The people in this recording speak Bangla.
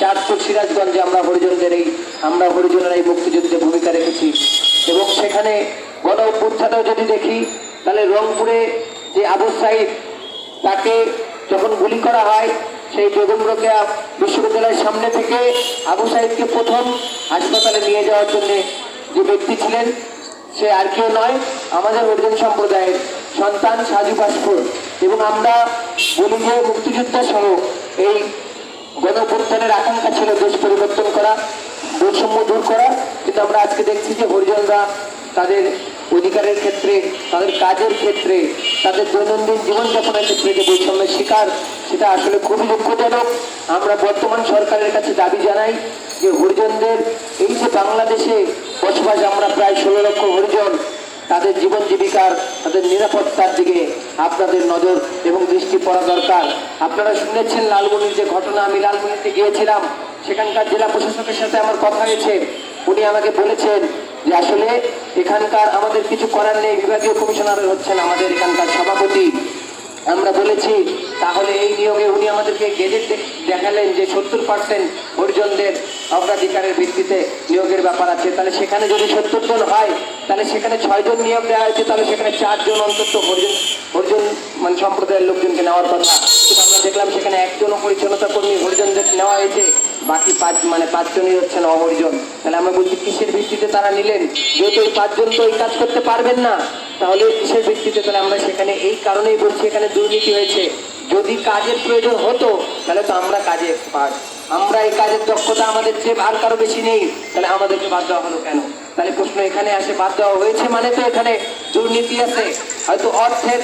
চারপুর সিরাজগঞ্জে আমরা হরিজনদের এই আমরা হরিজনের এই মুক্তিযুদ্ধে ভূমিকা রেখেছি। এবং সেখানে গণ অভ্যুত্থানও যদি দেখি, তাহলে রংপুরে যে আবু সাইদ, তাকে যখন গুলি করা হয়, সেই বেগম রোকেয়া বিশ্ববিদ্যালয়ের সামনে থেকে আবু সাইদকে প্রথম হাসপাতালে নিয়ে যাওয়ার জন্য যে ব্যক্তি ছিলেন, সে আর কেউ নয়, আমাদের হরিজন সম্প্রদায়ের সন্তান সাজু পাসপুর এবং আমরা বলি যে মুক্তিযোদ্ধা সহ এই গণপ্রত্যানের আকাঙ্ক্ষা ছিল দেশ পরিবর্তন করা, বৈষম্য দূর করা, কিন্তু আমরা আজকে দেখছি যে হরিজনরা তাদের অধিকারের ক্ষেত্রে, তাদের কাজের ক্ষেত্রে, তাদের দৈনন্দিন জীবনযাপনের ক্ষেত্রে যে বৈষম্যের শিকার, সেটা আসলে খুবই দুঃখজনক। আমরা বর্তমান সরকারের কাছে দাবি জানাই যে হরিজনদের এই যে বাংলাদেশে বসবাস আমরা প্রায় ষোলো লক্ষ তাদের জীবন জীবিকার, তাদের নিরাপত্তার দিকে আপনাদের নজর এবং দৃষ্টি পড়া দরকার। আপনারা শুনেছেন লালমনির যে ঘটনা, আমি লালমনিতে গিয়েছিলাম। সেখানকার জেলা প্রশাসকের সাথে আমার কথা হয়েছে। উনি আমাকে বলেছেন যে আসলে এখানকার আমাদের কিছু করার নেই, বিভাগীয় কমিশনার হচ্ছেন আমাদের এখানকার সভাপতি। আমরা বলেছি, তাহলে এই নিয়োগে উনি আমাদেরকে গেজেট দেখালেন যে সত্তর পার্সেন্ট হরিজনদের অগ্রাধিকারের ভিত্তিতে নিয়োগের ব্যাপার আছে, তাহলে সেখানে যদি সত্তর জন হয়, তাহলে সেখানে ছয়জন নিয়োগ দেওয়া হয়েছে, তাহলে সেখানে চারজন অন্তত হরিজন হরিজন মানে সম্প্রদায়ের লোকজনকে নেওয়ার কথা। কিন্তু আমরা দেখলাম সেখানে একজনও পরিচ্ছন্নতা কর্মী হরিজনদের নেওয়া হয়েছে, বাকি পাঁচ মানে পাঁচজনই হচ্ছেন অহরিজন। তাহলে আমরা বলছি, কিসের ভিত্তিতে তারা নিলেন? যেহেতু এই পাঁচজন তো এই কাজ করতে পারবেন না, তাহলে কিসের ভিত্তিতে তাহলে আমরা সেখানে এই কারণেই বলছি, এখানে দুর্নীতি হয়েছে। যদি কাজের প্রয়োজন হতো, তাহলে তো আমরা কাজে পার আমরা এই কাজের দক্ষতা আমাদের চেয়ে আর কারও বেশি নেই। তাহলে আমাদেরকে বাদ দেওয়া হলো কেন? তাহলে প্রশ্ন এখানে আসে, বাদ দেওয়া হয়েছে মানে তো এখানে দুর্নীতি আছে। হয়তো অর্থের